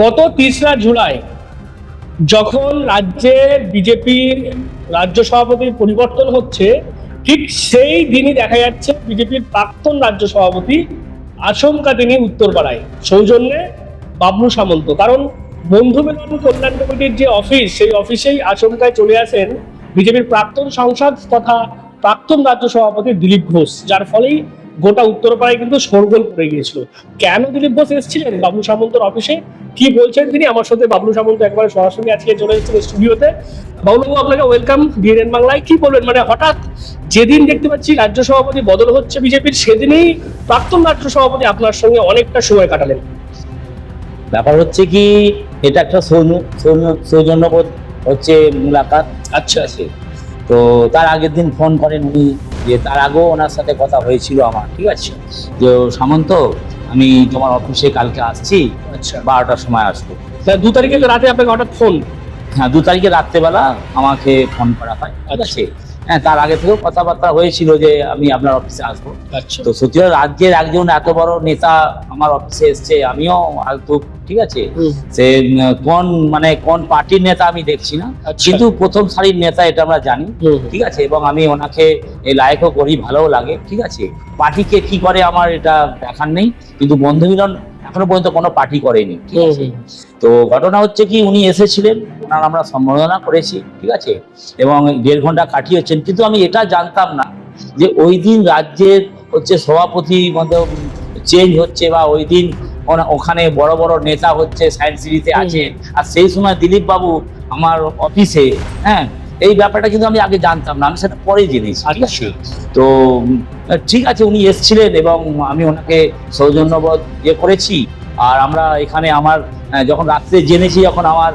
গত তিসরা জুলাই, যখন রাজ্যে বিজেপির রাজ্য সভাপতির পরিবর্তন হচ্ছে, ঠিক সেই দিনই দেখা যাচ্ছে বিজেপির প্রাক্তন রাজ্য সভাপতি আশঙ্কা তিনি উত্তরপাড়ায়। সৌজন্যে বাবলু সামন্ত। কারণ বন্ধু মিলন কল্যাণ কমিটির যে অফিস, সেই অফিসেই আশঙ্কায় চলে আসেন বিজেপির প্রাক্তন সাংসদ তথা প্রাক্তন রাজ্য সভাপতি দিলীপ ঘোষ, যার ফলেই গোটা উত্তরপাড়ায় কিন্তু শোরগোল পড়ে গিয়েছিল। কেন দিলীপ ঘোষ এসেছিলেন বাবলু সামন্তর অফিসে? কি বলছেন তিনি? আমার সাথে বাবলু সামন্ত একবার সরাসরি আজকে চলে এসেছেন স্টুডিওতে। বাবলুবাবু আপনাকে ওয়েলকাম। ডিএনএন বাংলায় কি বলবেন? মানে হঠাৎ যেদিন দেখতে পাচ্ছি রাজ্য সভাপতি বদল হচ্ছে বিজেপির সেদিনই প্রাক্তন রাজ্য সভাপতি আপনার সঙ্গে অনেকটা সময় কাটালেন। ব্যাপার হচ্ছে কি এটা একটা সৌন্য- সৌজন্যবোধ হচ্ছে মুলাকাত। আচ্ছা আছে তো তার আগের দিন ফোন করেন উনি যে তার আগেও ওনার সাথে কথা হয়েছিল আমার ঠিক আছে? যে সামন্ত আমি তোমার অফিসে কালকে আসছি আচ্ছা। বারোটার সময় আসব। দু তারিখে রাতে আপনাকে হঠাৎ ফোন হ্যাঁ দু তারিখে রাত্রেবেলা আমাকে ফোন করা হয় ঠিক আছে? হ্যাঁ তার আগে থেকেও কথাবার্তা হয়েছিল যে আমি আপনার অফিসে আসব। আচ্ছা। তো সত্যি রাজ্যের একজন এত বড় নেতা আমার অফিসে এসছে আমিও হয়তো ঠিক আছে? সে কোন মানে কোন পার্টির নেতা আমি দেখছি না। আচ্ছা। কিন্তু প্রথম সারির নেতা এটা আমরা জানি। ঠিক আছে? এবং আমি ওনাকে এই লায়কও করি ভালোও লাগে ঠিক আছে? পার্টিকে কি করে আমার এটা দেখার নেই কিন্তু বন্ধু মিলন এখনও পর্যন্ত কোনো পার্টি করেনি ঠিক আছে? তো ঘটনা হচ্ছে কি উনি এসেছিলেন ওনার আমরা সম্বোধনা করেছি ঠিক আছে? এবং দেড় ঘণ্টা কাটিয়েছেন কিন্তু আমি এটা জানতাম না যে ওই দিন রাজ্যের হচ্ছে সভাপতি মধ্যে চেঞ্জ হচ্ছে বা ওই দিন ওখানে বড় বড় নেতা হচ্ছে সায়েন্স সিটিতে আছে। আর সেই সময় দিলীপ বাবু আমার অফিসে হ্যাঁ এই ব্যাপারটা কিন্তু আমি আগে জানতাম না আমি সেটা পরে জেনেছি ঠিক আছে? তো ঠিক আছে উনি এসেছিলেন এবং আমি ওনাকে সৌজন্যবোধ ইয়ে করেছি। আর আমরা এখানে আমার যখন রাত্রে জেনেছি যখন আমার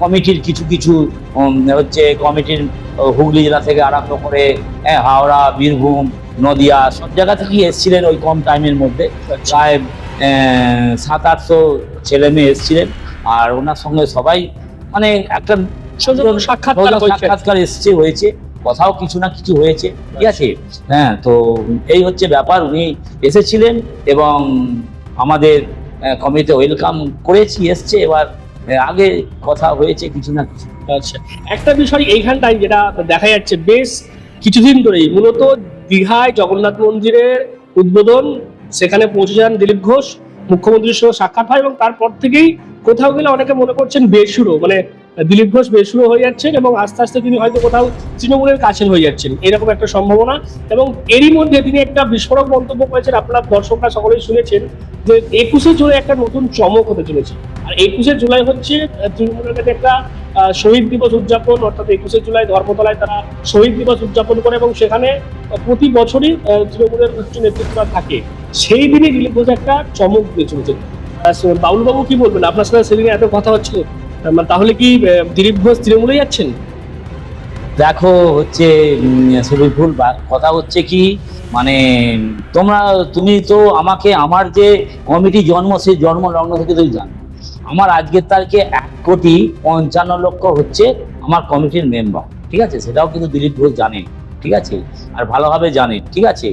কমিটির কিছু কিছু হচ্ছে কমিটির হুগলি জেলা থেকে আরম্ভ করে হ্যাঁ, হাওড়া বীরভূম নদিয়া সব জায়গা থেকেই এসেছিলেন ওই কম টাইমের মধ্যে। প্রায় আহ, সাত আটশো ছেলে মেয়ে এসেছিলেন আর ওনার সঙ্গে সবাই মানে একটা সাক্ষাৎকার। এসছে হয়েছে। কথাও কিছু না কিছু হয়েছে ঠিক আছে? হ্যাঁ তো এই হচ্ছে ব্যাপার। উনি এসেছিলেন এবং আমাদের কমিটিতে ওয়েলকাম করেছি এসছে। এবার আগে কথা হয়েছে কিছু না কিছু। আচ্ছা একটা বিষয় এইখানটায় যেটা দেখা যাচ্ছে বেশ কিছুদিন ধরেই মূলত দীঘায় জগন্নাথ মন্দিরের উদ্বোধন সেখানে পৌঁছে যান দিলীপ ঘোষ, মুখ্যমন্ত্রীর সঙ্গে সাক্ষাৎ হয় এবং তারপর থেকেই কোথাও গেলে অনেকে মনে করছেন বেসুরো মানে দিলীপ ঘোষ বেসুরো হয়ে যাচ্ছেন এবং আস্তে আস্তে তিনি হয়তো কোথাও তৃণমূলের কাছের হয়ে যাচ্ছেন। এরকম একটা সম্ভাবনা। এবং এরই মধ্যে তিনি একটা বিস্ফোরক মন্তব্য করেছেন, আপনার দর্শকরা সকলেই শুনেছেন যে একুশে জুলাই একটা নতুন চমক হতে চলেছে। আর একুশে জুলাই হচ্ছে তৃণমূলের কাছে একটা শহীদ দিবস উদযাপন, অর্থাৎ একুশে জুলাই ধর্মতলায় তারা শহীদ দিবস উদযাপন করে এবং সেখানে প্রতি বছরই তৃণমূলের উচ্চ নেতৃত্বরা থাকে। সেই দিনই দিলীপ ঘোষ একটা চমক দিয়ে চলেছে। বাউল বাবু কি বলবেন? আপনার সাথে সেদিনে এত কথা মানে তাহলে কি দিলীপ ঘোষ তৃণমূলে যাচ্ছেন? দেখো, হচ্ছে সুবিপুল কথা হচ্ছে কি মানে তোমরা, তুমি তো আমাকে, আমার যে কমিটি জন্ম সেই জন্ম লগ্ন থেকে তুমি জানো। আমার আজকের তারিখে এক কোটি পঞ্চান্ন লক্ষ হচ্ছে আমার কমিটির মেম্বার ঠিক আছে? সেটাও কিন্তু দিলীপ ঘোষ জানে, ঠিক আছে? আর ভালোভাবে জানে, ঠিক আছে?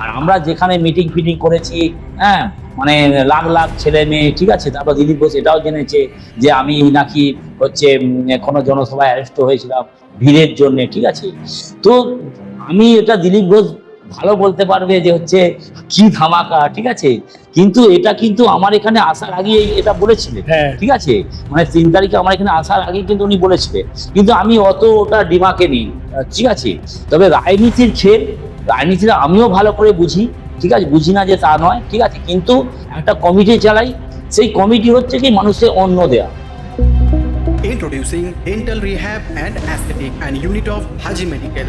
আর আমরা যেখানে মিটিং ফিটিং করেছি হ্যাঁ মানে লাখ লাখ ছেলে মেয়ে ঠিক আছে? তারপর দিলীপ ঘোষ এটাও জেনেছে যে আমি নাকি হচ্ছে কোনো জনসভায় অ্যারেস্ট হয়েছিলাম ভিড়ের জন্য ঠিক আছে? তো আমি এটা দিলীপ ঘোষ ভালো বলতে পারবে যে হচ্ছে কি ধামাকা ঠিক আছে? কিন্তু এটা কিন্তু আমার এখানে আসার আগে এটা বলেছিলেন হ্যাঁ। ঠিক আছে? মানে তিন তারিখে আমার এখানে আসার আগে কিন্তু উনি বলেছিলেন। কিন্তু আমি অত ওটা ডিমাকে নিই ঠিক আছে? তবে রাজনীতির খেল রাজনীতিটা আমিও ভালো করে বুঝি ঠিক আছে বুঝি না যে তা নয় ঠিক আছে কিন্তু একটা কমিটি চালাই সেই কমিটি হচ্ছে কি মানুষের অন্য দেয়া Introducing Dental Rehab and Aesthetic and Unit of Haji Medical.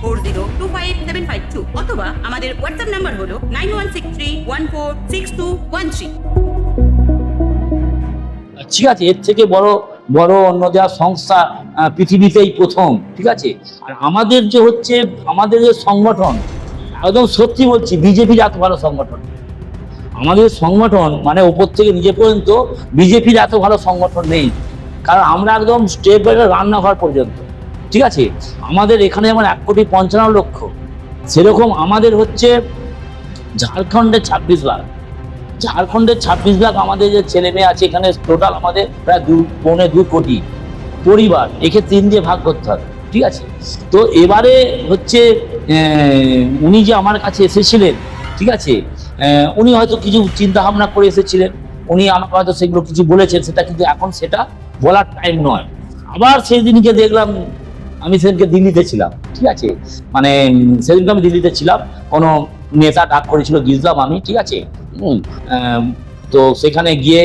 four zero two five seven five two অথবা আমাদের হোয়াটসঅ্যাপ নাম্বার হলো nine one six three one four six two one three ঠিক আছে, এর থেকে বড় বড় অন্য যা সংস্থা পৃথিবীতেই প্রথম, ঠিক আছে? আর আমাদের যে হচ্ছে, আমাদের যে সংগঠন, একদম সত্যি বলছি বিজেপির এত ভালো সংগঠন। আমাদের সংগঠন মানে ওপর থেকে নিজে পর্যন্ত বিজেপির এত ভালো সংগঠন নেই। কারণ আমরা একদম স্টেপ বাই রান্নাঘর পর্যন্ত। ঠিক আছে? আমাদের এখানে যেমন এক কোটি পঞ্চান্ন লক্ষ, সেরকম আমাদের হচ্ছে ঝাড়খণ্ডে ছাব্বিশ লাখ। ঝাড়খণ্ডের ছাব্বিশ লাখ আমাদের যে ছেলে মেয়ে আছে, এখানে টোটাল আমাদের প্রায় দু, পৌনে দু কোটি পরিবার। একে তিন দিয়ে ভাগ করতে হবে, ঠিক আছে? তো এবারে হচ্ছে উনি যে আমার কাছে এসেছিলেন, ঠিক আছে? উনি হয়তো কিছু চিন্তা ভাবনা করে এসেছিলেন। উনি আমাকে হয়তো সেগুলো কিছু বলেছেন, সেটা কিন্তু এখন সেটা বলার টাইম নয়। আবার সেই দিনকে দেখলাম আমি সেদিনকে দিল্লিতে ছিলাম ঠিক আছে? মানে সেদিনকে আমি দিল্লিতে ছিলাম কোনো নেতা ডাক করেছিল গিয়েছিলাম আমি ঠিক আছে? তো সেখানে গিয়ে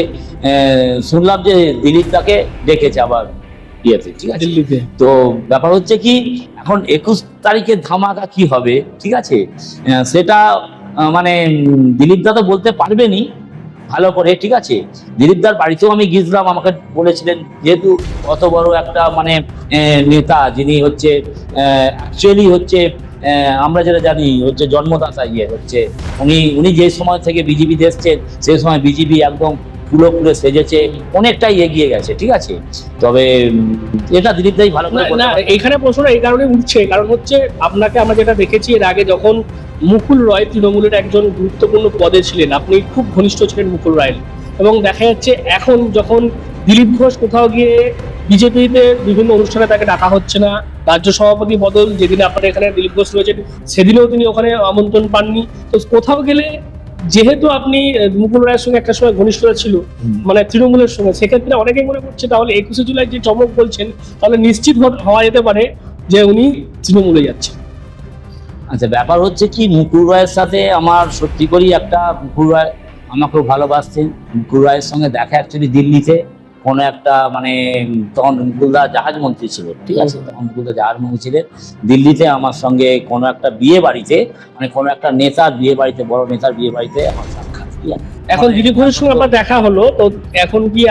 শুনলাম যে দিলীপ তাকে ডেকেছে আবার ইয়েতে ঠিক আছে? দিল্লিতে। তো ব্যাপার হচ্ছে কি এখন একুশ তারিখে ধামাকা কি হবে ঠিক আছে? সেটা মানে দিলীপ দা তো বলতে পারবেনি ভালো করে, ঠিক আছে? দিলীপ দার বাড়িতেও আমি গিয়েছিলাম, আমাকে বলেছিলেন, যেহেতু অত বড় একটা মানে নেতা যিনি হচ্ছে অ্যাকচুয়ালি হচ্ছে আমরা যেটা জানি, হচ্ছে জন্মদাতা ইয়ে হচ্ছে। উনি উনি যে সময় থেকে বিজেপিতে এসছেন, সেই সময় বিজেপি একদম ফুলো ফুলে সেজেছে অনেকটাই এগিয়ে গেছে ঠিক আছে? তবে এটা দিলীপ দাই ভালো করে না এখানে প্রশ্নটা এই কারণে উঠছে কারণ হচ্ছে আপনাকে আমরা যেটা দেখেছি এর আগে যখন মুকুল রয় তৃণমূলের একজন গুরুত্বপূর্ণ পদে ছিলেন আপনি খুব ঘনিষ্ঠ ছিলেন মুকুল রায়ের এবং দেখা যাচ্ছে এখন যখন দিলীপ ঘোষ কোথাও গিয়ে বিজেপিতে বিভিন্ন অনুষ্ঠানে তাকে ডাকা হচ্ছে না রাজ্য সভাপতি বদল যেদিন আপনার এখানে দিলীপ ঘোষ রয়েছেন সেদিনেও তিনি ওখানে আমন্ত্রণ পাননি। তো কোথাও গেলে যেহেতু আপনি মুকুল রায়ের সঙ্গে একটা সময় ঘনিষ্ঠতা ছিল মানে তৃণমূলের সঙ্গে সেক্ষেত্রে অনেকেই মনে করছে তাহলে একুশে জুলাই যে চমক বলছেন তাহলে নিশ্চিত হওয়া যেতে পারে যে উনি তৃণমূলে যাচ্ছেন। আচ্ছা ব্যাপার হচ্ছে কি মুকুল রায়ের সাথে আমার সত্যি করেই একটা মুকুল রায় আমাকেও ভালোবাসছেন মুকুল রায়ের সঙ্গে দেখা অ্যাকচুয়ালি দিল্লিতে। কোনো একটা মানে তখন মুকুলদা জাহাজ মন্ত্রী ছিল ঠিক আছে? তখন মুকুলদা জাহাজ মন্ত্রী ছিলেন। দিল্লিতে আমার সঙ্গে কোনো একটা বিয়ে বাড়িতে মানে কোনো একটা নেতার বিয়ে বাড়িতে বড় নেতার বিয়ে বাড়িতে আমার সাক্ষাৎ এখন দিলীপ ঘোষের সঙ্গে আপনার দেখা হলো তো এখন কি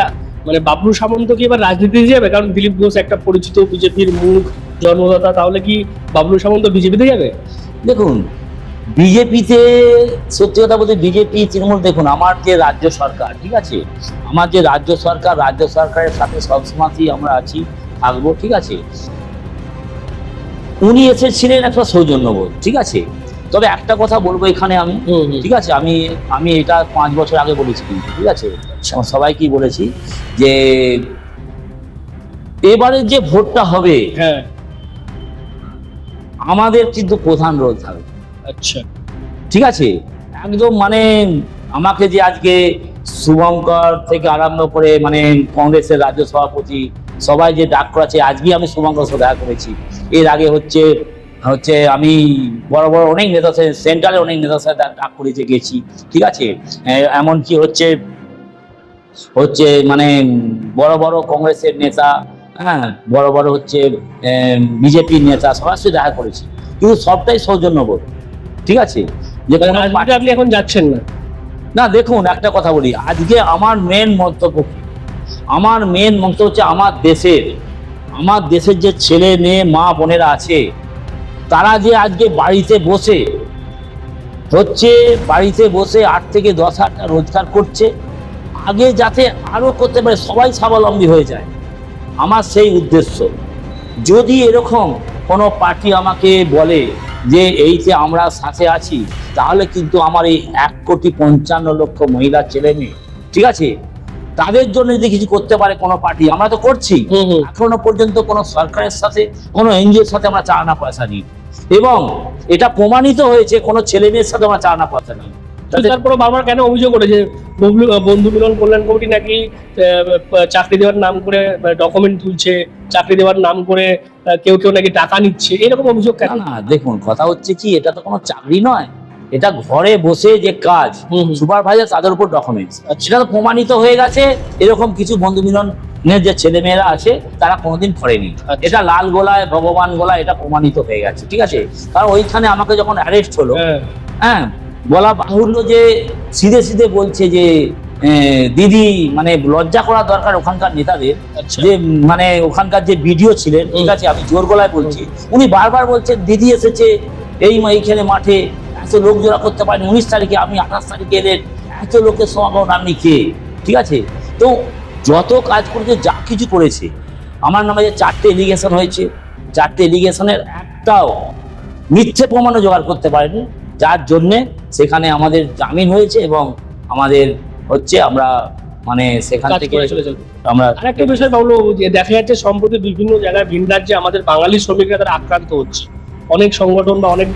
মানে বাবলু সামন্ত কি এবার রাজনীতিতে যাবে কারণ দিলীপ ঘোষ একটা পরিচিত বিজেপির মুখ জন্মদাতা তাহলে কি বাবলু সামন্ত বিজেপিতে যাবে? দেখুন বিজেপিতে সত্যি কথা বলতে বিজেপি তৃণমূল দেখুন আমার যে রাজ্য সরকার ঠিক আছে? আমার যে রাজ্য সরকার রাজ্য সরকারের সাথে সবসময়ই আমরা আছি থাকব ঠিক আছে? উনি এসেছিলেন একটা সৌজন্যবোধ ঠিক আছে? তবে একটা কথা বলব এখানে আমি ঠিক আছে? আমি আমি এটা পাঁচ বছর আগে বলেছি কিন্তু ঠিক আছে? সবাইকেই বলেছি যে এবারে যে ভোটটা হবে হ্যাঁ। আমাদের কিন্তু প্রধান রোল থাকবে। আচ্ছা। ঠিক আছে? একদম মানে আমাকে যে আজকে শুভঙ্কর থেকে আরম্ভ করে মানে কংগ্রেসের রাজ্য সভাপতি সবাই যে ডাক করাচ্ছে আজকে আমি শুভঙ্কর সাথে দেখা করেছি। এর আগে হচ্ছে হচ্ছে আমি বড় বড় অনেক নেতার সাথে, সেন্ট্রালে অনেক নেতার সাথে ডাক- করেছে, গেছি। ঠিক আছে? এমনকি হচ্ছে হচ্ছে মানে বড় বড় কংগ্রেসের নেতা হ্যাঁ বড় বড় হচ্ছে বিজেপির নেতা, সবার সাথে দেখা করেছি। কিন্তু সবটাই সৌজন্যবোধ। ঠিক আছে? যে কোনো আপনি এখন যাচ্ছেন না। না দেখুন একটা কথা বলি। আজকে আমার মেন মন্তব্য কি? আমার মেন মন্তব্য হচ্ছে আমার দেশের আমার দেশের যে ছেলে মেয়ে মা বোনেরা আছে তারা যে আজকে বাড়িতে বসে হচ্ছে বাড়িতে বসে আট থেকে দশ হাজার রোজগার করছে আগে যাতে আরও করতে পারে সবাই স্বাবলম্বী হয়ে যায়। আমার সেই উদ্দেশ্য। যদি এরকম কোনো পার্টি আমাকে বলে যে এইতে আমরা সাথে আছি তাহলে কিন্তু আমার এই এক কোটি পঞ্চান্ন লক্ষ মহিলা ছেলে মেয়ে ঠিক আছে? তাদের জন্য যদি কিছু করতে পারে কোনো পার্টি আমরা তো করছি। এখনও পর্যন্ত কোনো সরকারের সাথে কোনো এনজিওর সাথে আমরা চালানা পয়সা নিই। এবং এটা প্রমাণিত হয়েছে কোনো ছেলে মেয়ের সাথে আমরা চালানা পয়সা নিই। তারপরে বারবার কেন অভিযোগ করে যে বন্ধু মিলন কল্যাণ কমিটি নাকি চাকরি দেওয়ার নাম করে ডকুমেন্ট তুলছে চাকরি দেওয়ার নাম করে কেউ কেউ নাকি টাকা নিচ্ছে এরকম অভিযোগ কেন না দেখুন কথা হচ্ছে কি এটা তো কোনো চাকরি নয় এটা ঘরে বসে যে কাজ। সুপারভাইজার তাদের উপর ডকুমেন্টস আচ্ছা। সেটা তো প্রমাণিত হয়ে গেছে এরকম কিছু বন্ধু মিলনের যে ছেলে মেয়েরা আছে তারা কোনোদিন করেনি আচ্ছা। এটা লাল গোলায় ভগবান গোলায় এটা প্রমাণিত হয়ে গেছে ঠিক আছে কারণ ওইখানে আমাকে যখন অ্যারেস্ট হলো হ্যাঁ হ্যাঁ বলা বাহুল্য যে সিধে সিধে বলছে যে দিদি মানে লজ্জা করা দরকার ওখানকার নেতাদের আচ্ছা। যে মানে ওখানকার যে ভিডিও ছিলেন ঠিক। আছে আমি জোর গলায় বলছি উনি বারবার বলছেন দিদি এসেছে এই এইখানে মাঠে এত লোক জোড়া করতে পারেন উনিশ তারিখে আপনি আঠাশ তারিখে এলেন এত লোকের সমাগম আপনি কে ঠিক আছে তো যত কাজ করেছে যা কিছু করেছে আমার নামে যে চারটে এলিগেশন হয়েছে চারটে এলিগেশনের একটাও মিথ্যে প্রমাণও জোগাড় করতে পারেনি যার জন্যে সেখানে আমাদের জামিন হয়েছে এবং আমাদের হচ্ছে আমরা মানে সেখান থেকে আমরা আরেকটা বিষয় বাবলু যে দেখা যাচ্ছে সম্প্রতি বিভিন্ন জায়গায় ভিন রাজ্যে আমাদের বাঙালি শ্রমিকরা তারা আক্রান্ত হচ্ছে। অনেক সংগঠন বা অনেক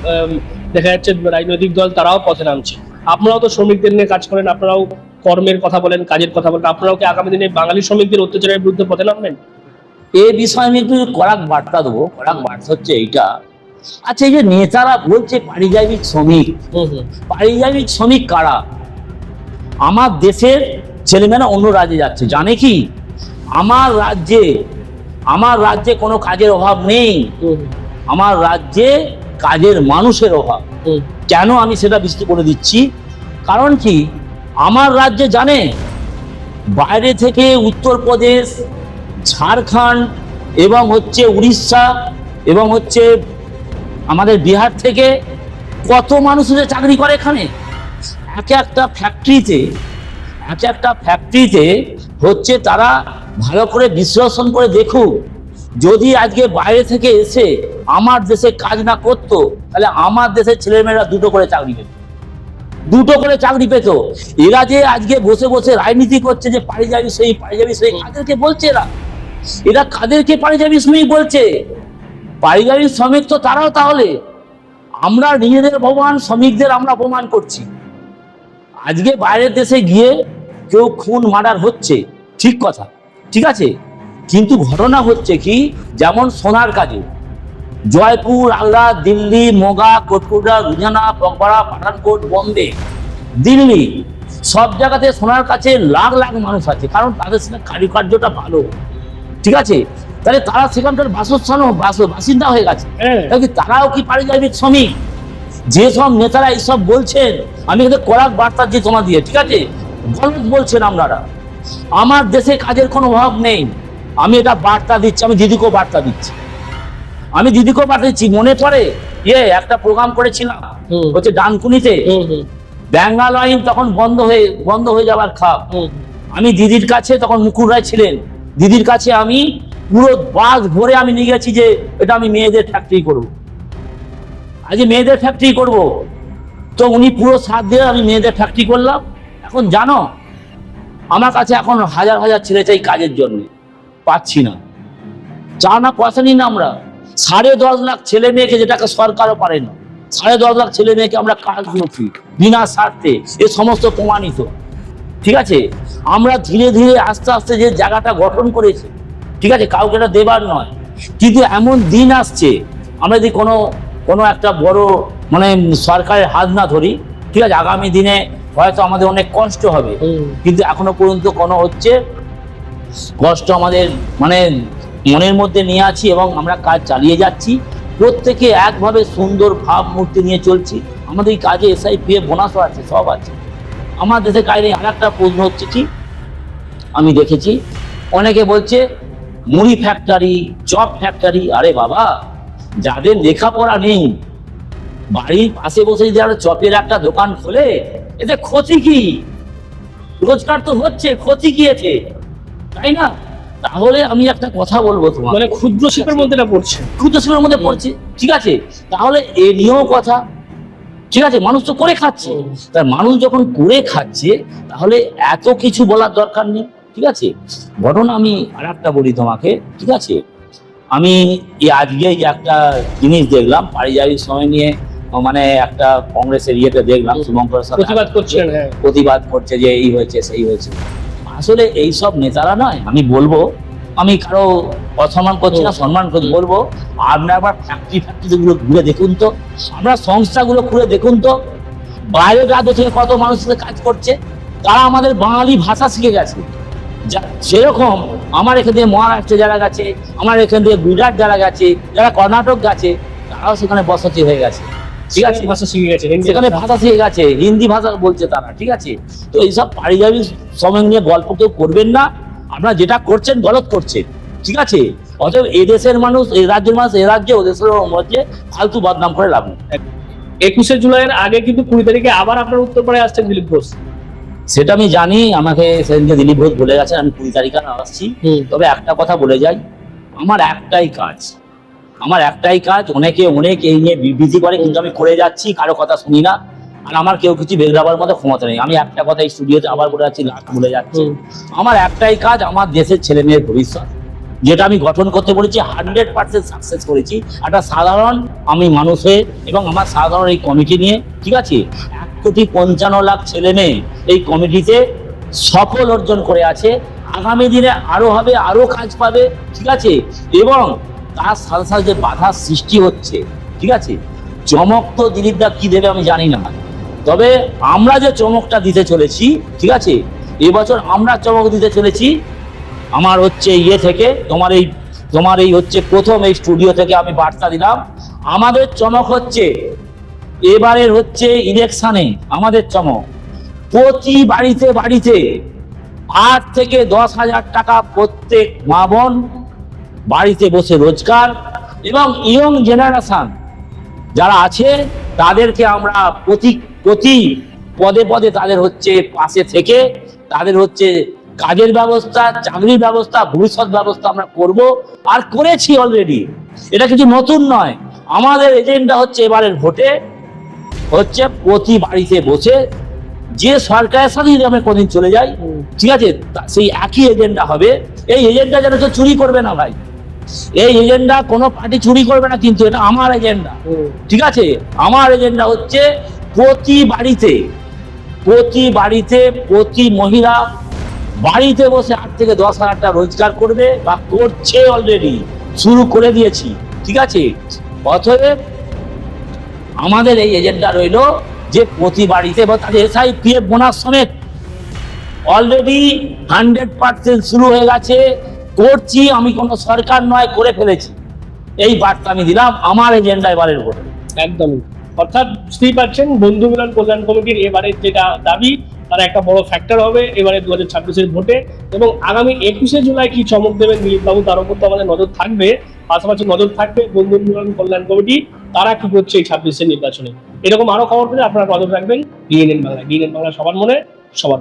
দেখা যাচ্ছে রাজনৈতিক দল তারাও পথে নামছে। আপনারাও তো শ্রমিকদের নিয়ে কাজ করেন আপনারাও কর্মের কথা বলেন কাজের কথা বলেন আপনারাও কি আগামী দিনে বাঙালি শ্রমিকদের অত্যাচারের বিরুদ্ধে পথে নামবেন? এই বিষয়ে আমি একটু কড়াক বার্তা দেবো। কড়াক বার্তা হচ্ছে এইটা আচ্ছা এই যে নেতারা বলছে পারিযায়িক শ্রমিক। পারিযায়িক শ্রমিক কারা? আমার দেশের ছেলেমেয়েরা অন্য রাজ্যে যাচ্ছে জানে কি? আমার রাজ্যে আমার রাজ্যে কোনো কাজের অভাব নেই। আমার রাজ্যে কাজের মানুষের অভাব। কেন আমি সেটা বিস্তৃত করে দিচ্ছি? কারণ কি? আমার রাজ্যে জানে? বাইরে থেকে উত্তরপ্রদেশ ঝাড়খণ্ড এবং হচ্ছে উড়িষ্যা এবং হচ্ছে আমাদের বিহার থেকে কত মানুষ এসে চাকরি করে এখানে? এক একটা ফ্যাক্টরিতে এক একটা ফ্যাক্টরিতে হচ্ছে তারা ভালো করে বিশ্লেষণ করে দেখুক, যদি আজকে বাইরে থেকে এসে আমার দেশে কাজ না করতো, তাহলে আমার দেশের ছেলেমেয়েরা দুটো করে চাকরি পেত। দুটো করে চাকরি পেত। এরা যে আজকে বসে বসে রাজনীতি করছে যে পারিযাবি সেই পারিযাবি সেই, কাদেরকে বলছে এরা? এরা কাদেরকে পারিযাবি শ্রমিক বলছে? পারিযাবি শ্রমিক তো তারাও তাহলে। আমরা নিজেদের অপমান, শ্রমিকদের আমরা অপমান করছি। আজকে বাইরের দেশে গিয়ে কেউ খুন, মার্ডার হচ্ছে, ঠিক কথা, ঠিক আছে? কিন্তু ঘটনা হচ্ছে কি, যেমন সোনার কাজে। জয়পুর আগ্রা দিল্লি, মোগা, কোটকুটা লুধিয়ানা পগপাড়া, পাঠানকোট, বম্বে, দিল্লি, সব জায়গাতে সোনার কাছে লাখ লাখ মানুষ আছে, কারণ তাদের সেখানে কারুকার্যটা ভালো। ঠিক আছে? তাহলে তারা সেখানকার বাসস্থান বাস- বাসিন্দা হয়ে গেছে। হ্যাঁ। কি তারাও কি পারিবারিক শ্রমিক? যেসব নেতারা এইসব বলছেন আমি এদের কড়াক বার্তা দিয়ে তোমার দিয়ে ঠিক আছে? গলত বলছেন আপনারা। আমার দেশে কাজের কোনো অভাব নেই। আমি এটা বার্তা দিচ্ছি আমি দিদিকেও বার্তা দিচ্ছি। আমি দিদিকেও বার্তা দিচ্ছি মনে পড়ে? ইয়ে একটা প্রোগ্রাম করেছিলাম। হচ্ছে ডানকুনিতে। ব্যাঙ্গালয়ন তখন বন্ধ হয়ে বন্ধ হয়ে যাবার খাপ। আমি দিদির কাছে তখন মুকুল রায় ছিলেন। দিদির কাছে আমি পুরো বাস ভরে আমি নিয়ে গেছি যে এটা আমি মেয়েদের ফ্যাক্টরি করব। আজকে মেয়েদের ফ্যাক্টরি করব। তো উনি পুরো সাথ দিয়ে আমি মেয়েদের ফ্যাক্টরি করলাম। এখন জানো, আমার কাছে এখন হাজার হাজার ছেলে চাই কাজের জন্য। পাচ্ছি না। চা না পয়সা নিই না আমরা। সাড়ে দশ লাখ ছেলে মেয়েকে যেটাকে সরকারও পারে না। সাড়ে দশ লাখ ছেলে মেয়েকে আমরা কাজ করছি বিনা স্বার্থে। এ সমস্ত প্রমাণিত। ঠিক আছে? আমরা ধীরে ধীরে আস্তে আস্তে যে জায়গাটা গঠন করেছি ঠিক আছে কাউকে এটা দেবার নয়। কিন্তু এমন দিন আসছে আমরা যদি কোনো কোনো একটা বড় মানে সরকারের হাত না ধরি ঠিক আছে আগামী দিনে হয়তো আমাদের অনেক কষ্ট হবে। কিন্তু এখনও পর্যন্ত কোনো হচ্ছে কষ্ট আমাদের মানে মনের মধ্যে নিয়ে আছি এবং আমরা কাজ চালিয়ে যাচ্ছি। প্রত্যেকে একভাবে সুন্দর ভাব মূর্তি নিয়ে চলছি। আমাদের এই কাজে এসআই পিএ বোনাসও আছে সব আছে। আমার দেশে কাজে আর একটা প্রশ্ন হচ্ছে কি? আমি দেখেছি অনেকে বলছে মুড়ি ফ্যাক্টরি চপ ফ্যাক্টরি আরে বাবা যাদের লেখাপড়া নেই বাড়ির পাশে বসে যদি একটা চপের একটা দোকান খোলে এতে ক্ষতি কি? রোজগার তো হচ্ছে ক্ষতি কি এতে? তাই না? তাহলে আমি একটা কথা বলব তোমার মানে ক্ষুদ্র শিল্পের মধ্যে এটা পড়ছে। ক্ষুদ্র শিল্পের মধ্যে পড়ছে ঠিক আছে? তাহলে এ নিয়েও কথা ঠিক আছে? মানুষ তো করে খাচ্ছে। তার মানুষ যখন করে খাচ্ছে তাহলে এত কিছু বলার দরকার নেই। ঠিক আছে? ঘটনা আমি আর একটা বলি তোমাকে ঠিক আছে? আমি এই আজকে একটা জিনিস দেখলাম পারিবারিক সময় নিয়ে মানে একটা কংগ্রেসের ইয়েতে দেখলাম শুভঙ্কর প্রতিবাদ করছেন হ্যাঁ। প্রতিবাদ করছে যে এই হয়েছে সেই হয়েছে। আসলে এই সব নেতারা নয় আমি বলব আমি কারও অসম্মান করছি না সম্মান করে বলব আপনার আবার ফ্যাক্টরি ফ্যাক্টরি গুলো ঘুরে দেখুন তো আমরা সংস্থাগুলো খুলে দেখুন তো বাইরের রাজ্য থেকে কত মানুষ এসে কাজ করছে তারা আমাদের বাঙালি ভাষা শিখে গেছে। যা- সেরকম আমার এখান থেকে মহারাষ্ট্রে যারা গেছে আমার এখান থেকে গুজরাট যারা গেছে যারা কর্ণাটক গেছে তারাও সেখানে বসতি হয়ে গেছে ঠিক আছে? ভাষা শিখে গেছে সেখানে ভাষা। শিখে গেছে হিন্দি ভাষা বলছে তারা ঠিক আছে? তো এইসব পারিবারিক সময় নিয়ে গল্প কেউ করবেন না আপনারা যেটা করছেন গলত করছেন ঠিক আছে? অতএব এদেশের মানুষ এই রাজ্যের মানুষ এ রাজ্যে ও দেশের মধ্যে ফালতু বদনাম করে লাভ নেই। একুশে জুলাইয়ের আগে কিন্তু কুড়ি তারিখে আবার আপনার উত্তরপাড়ায় আসছেন দিলীপ ঘোষ। সেটা আমি জানি আমাকে সেদিনকে দিলীপ ঘোষ বলে গেছেন আমি কুড়ি তারিখে আসছি। তবে একটা কথা বলে যাই আমার একটাই কাজ আমার একটাই কাজ অনেকে অনেক এই নিয়ে বিবৃতি করে কিন্তু আমি করে যাচ্ছি কারও কথা শুনি না আর আমার কেউ কিছু বেগড়াবার মতো ক্ষমতা নেই। আমি একটা কথা এই স্টুডিওতে আবার বলে যাচ্ছি লাস্ট বলে যাচ্ছি। আমার একটাই কাজ আমার দেশের ছেলে মেয়ের ভবিষ্যৎ। যেটা আমি গঠন করতে বলেছি হান্ড্রেড পার্সেন্ট সাকসেস করেছি। একটা সাধারণ আমি মানুষ হয়ে এবং আমার সাধারণ এই কমিটি নিয়ে, ঠিক আছে? এক কোটি পঞ্চান্ন লাখ ছেলে মেয়ে এই কমিটিতে সফল অর্জন করে আছে। আগামী দিনে আরও হবে, আরও কাজ পাবে, ঠিক আছে? এবং তার সাথে সাথে যে বাধার সৃষ্টি হচ্ছে, ঠিক আছে? চমক তো দিলীপদা কি দেবে আমি জানি না। তবে আমরা যে চমকটা দিতে চলেছি, ঠিক আছে? এবছর আমরা চমক দিতে চলেছি আমার হচ্ছে ইয়ে থেকে, তোমার এই তোমার এই হচ্ছে প্রথম এই স্টুডিও থেকে আমি বার্তা দিলাম। আমাদের চমক হচ্ছে, এবারের হচ্ছে ইলেকশনে আমাদের চমক। প্রতি বাড়িতে বাড়িতে আট থেকে দশ হাজার টাকা প্রত্যেক মা বোন বাড়িতে বসে রোজগার এবং ইয়ং জেনারেশন যারা আছে, তাদেরকে আমরা প্রতি প্রতি পদে পদে তাদের হচ্ছে পাশে থেকে, তাদের হচ্ছে কাজের ব্যবস্থা চাকরির ব্যবস্থা ভবিষ্যৎ ব্যবস্থা আমরা করব আর করেছি অলরেডি এটা কিছু নতুন নয়। আমাদের এজেন্ডা হচ্ছে এবারের ভোটে হচ্ছে প্রতি বাড়িতে বসে যে সরকারের সাথে যদি আমরা কোনদিন চলে যাই ঠিক আছে সেই একই এজেন্ডা হবে। এই এজেন্ডা যেন কেউ চুরি করবে না ভাই। এই এজেন্ডা কোনো পার্টি চুরি করবে না কিন্তু এটা আমার এজেন্ডা ঠিক আছে? আমার এজেন্ডা হচ্ছে প্রতি বাড়িতে প্রতি বাড়িতে প্রতি মহিলা বাড়িতে বসে আট থেকে দশ হাজার টাকা রোজগার করবে বা করছে অলরেডি শুরু করে দিয়েছি, ঠিক আছে? অতএব আমাদের এই এজেন্ডা রইল যে প্রতি বাড়িতে বা তাদের এসআই পিএফ বোনাস সমেত অলরেডি হান্ড্রেড পার্সেন্ট শুরু হয়ে গেছে, করছি, আমি কোনো সরকার নয়, করে ফেলেছি। এই বার্তা আমি দিলাম আমার এজেন্ডা এবারের ভোটে একদমই অর্থাৎ বুঝতেই পারছেন বন্ধু মিলন কল্যাণ কমিটির এবারের যেটা দাবি তারা একটা বড় ফ্যাক্টর হবে, এবারে দু হাজার ছাব্বিশের ভোটে এবং আগামী একুশে জুলাই কি চমক দেবেন দিলীপ বাবু তার উপর তো আমাদের নজর থাকবে, পাশাপাশি নজর থাকবে বন্ধু উন্নয়ন কল্যাণ কমিটি, তারা কি করছে এই ছাব্বিশের নির্বাচনে এরকম আরও খবর পেলে আপনারা নজর রাখবেন ডিএনএন বাংলা ডিএনএন বাংলা সবার মনে, সবার।